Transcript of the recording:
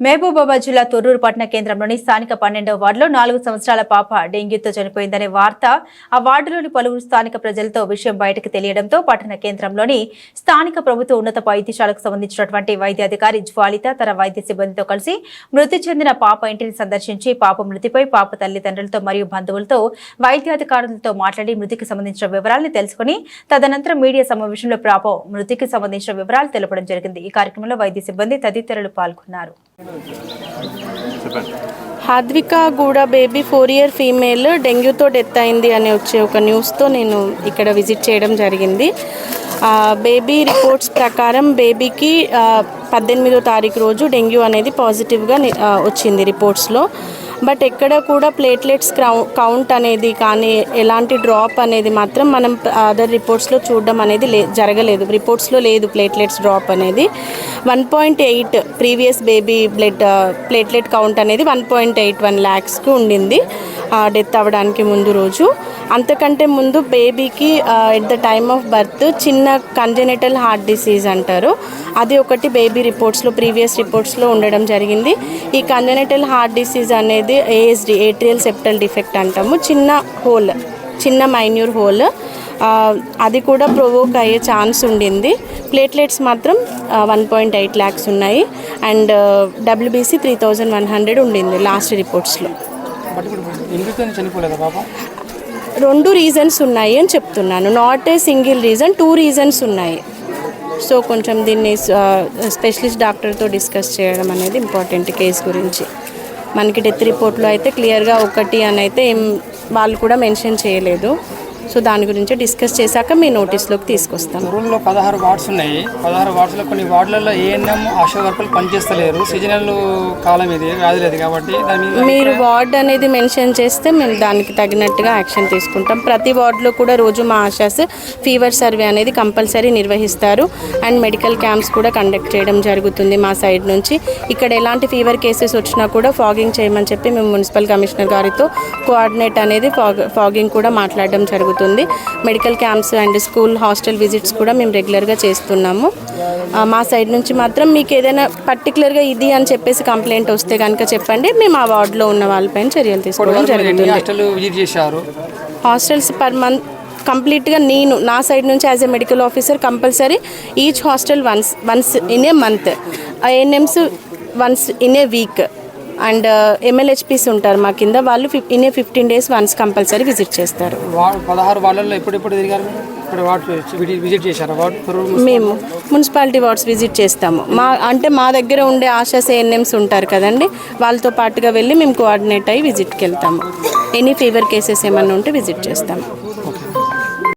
మహబూబాబాద్ జిల్లా తొర్రూరు పట్టణ కేంద్రంలోని స్థానిక పన్నెండవ వార్డులో నాలుగు సంవత్సరాల పాప డెంగ్యూతో చనిపోయిందనే వార్త ఆ వార్డులోని పలువురు స్థానిక ప్రజలతో విషయం బయటకు తెలియడంతో పట్టణ కేంద్రంలోని స్థానిక ప్రభుత్వ ఉన్నత వైద్యశాలకు సంబంధించినటువంటి వైద్యాధికారి జ్వాలిత తన వైద్య సిబ్బందితో కలిసి మృతి చెందిన పాప ఇంటిని సందర్శించి పాప మృతిపై పాప తల్లిదండ్రులతో మరియు బంధువులతో వైద్యాధికారులతో మాట్లాడి మృతికి సంబంధించిన వివరాలను తెలుసుకుని తదనంతరం మీడియా సమావేశంలో పాప మృతికి సంబంధించిన వివరాలు తెలపడం జరిగింది. ఈ కార్యక్రమంలో వైద్య సిబ్బంది తదితరులు పాల్గొన్నారు. Hadvikaguda baby four year female డెంగ్యూతో death అయింది అని వచ్చే ఒక న్యూస్తో నేను ఇక్కడ విజిట్ చేయడం జరిగింది. బేబీ రిపోర్ట్స్ ప్రకారం బేబీకి పద్దెనిమిదో తారీఖు రోజు డెంగ్యూ అనేది పాజిటివ్గా వచ్చింది రిపోర్ట్స్లో. బట్ ఎక్కడ కూడా ప్లేట్లెట్స్ కౌంట్ అనేది కానీ ఎలాంటి డ్రాప్ అనేది మాత్రం మనం అదర్ రిపోర్ట్స్లో చూడడం అనేది లే జరగలేదు. రిపోర్ట్స్లో లేదు ప్లేట్లెట్స్ డ్రాప్ అనేది. One point eight previous baby blood platelet count అనేది వన్ పాయింట్ ఎయిట్ వన్ ల్యాక్స్కి ఉండింది. డెత్ అవ్వడానికి ముందు రోజు. అంతకంటే ముందు బేబీకి at the time of birth చిన్న కంజెనిటల్ హార్ట్ డిసీజ్ అంటారు. అది ఒకటి బేబీ రిపోర్ట్స్లో ప్రీవియస్ రిపోర్ట్స్లో ఉండడం జరిగింది. ఈ కంజెనిటల్ హార్ట్ డిసీజ్ అనేది ఏఎస్డి ఏట్రియల్ సెప్టల్ డిఫెక్ట్ అంటాము. చిన్న హోల్ చిన్న మైన్యూర్ హోల్ అది కూడా ప్రొవోక్ అయ్యే ఛాన్స్ ఉండింది. ప్లేట్లెట్స్ మాత్రం వన్ పాయింట్ ఎయిట్ ల్యాక్స్ ఉన్నాయి. And WBC three thousand one hundred ఉండింది లాస్ట్ రిపోర్ట్స్లో రెండు రీజన్స్ ఉన్నాయి అని చెప్తున్నాను. Not a single reason two reasons ఉన్నాయి. సో కొంచెం దీన్ని స్పెషలిస్ట్ డాక్టర్తో డిస్కస్ చేయడం అనేది ఇంపార్టెంట్ కేస్ గురించి. మనకి డెత్ రిపోర్ట్లో అయితే క్లియర్గా ఒకటి అని అయితే ఏం వాళ్ళు కూడా మెన్షన్ చేయలేదు. సో దాని గురించి డిస్కస్ చేశాక మీ నోటీస్లోకి తీసుకొస్తాం రూమ్లో పదహారు వార్డ్స్ ఉన్నాయి. పదహారు వార్డ్స్లో కొన్ని వార్డులలో ఏఎన్ఎం ఆశా వర్కర్లు పనిచేస్తలేరు. సీజనల్ కాలం ఇది వ్యాధి లేదు కాబట్టి మీరు వార్డ్ అనేది మెన్షన్ చేస్తే మేము దానికి తగినట్టుగా యాక్షన్ తీసుకుంటాం. ప్రతి వార్డులో కూడా రోజు మా ఆశాస్ ఫీవర్ సర్వే అనేది కంపల్సరీ నిర్వహిస్తారు. అండ్ మెడికల్ క్యాంప్స్ కూడా కండక్ట్ చేయడం జరుగుతుంది మా సైడ్ నుంచి. ఇక్కడ ఎలాంటి ఫీవర్ కేసెస్ వచ్చినా కూడా ఫాగింగ్ చేయమని చెప్పి మేము మున్సిపల్ కమిషనర్ గారితో కోఆర్డినేట్ అనేది ఫాగ్ ఫాగింగ్ కూడా మాట్లాడడం జరుగుతుంది. Medical camps and school hostel visits కూడా మేము రెగ్యులర్గా చేస్తున్నాము. మా సైడ్ నుంచి మాత్రం మీకు ఏదైనా పర్టికులర్గా ఇది అని చెప్పేసి కంప్లైంట్ వస్తే కనుక చెప్పండి. మేము ఆ వార్డులో ఉన్న వాళ్ళపైన చర్యలు తీసుకోవడం జరుగుతుంది. హాస్టల్స్ పర్ మంత్ కంప్లీట్గా నేను నా సైడ్ నుంచి as a medical officer compulsory each hostel once once in a month ANMs once in a week and MLHPs ఉంటారు మా కింద. వాళ్ళు in a fifteen days once compulsory visit చేస్తారు. పదహారు ఎప్పుడెప్పుడు తిరిగారు? విజిట్- మేము మున్సిపాలిటీ వార్డ్స్ విజిట్ చేస్తాము. మా అంటే మా దగ్గర ఉండే ఆశాస్ ఏఎన్ఎమ్స్ ఉంటారు కదండి వాళ్ళతో పాటుగా వెళ్ళి మేము కోఆర్డినేట్ అయ్యి విజిట్కి వెళ్తాము. ఎనీ ఫీవర్ కేసెస్ ఏమన్నా ఉంటే విజిట్ చేస్తాము.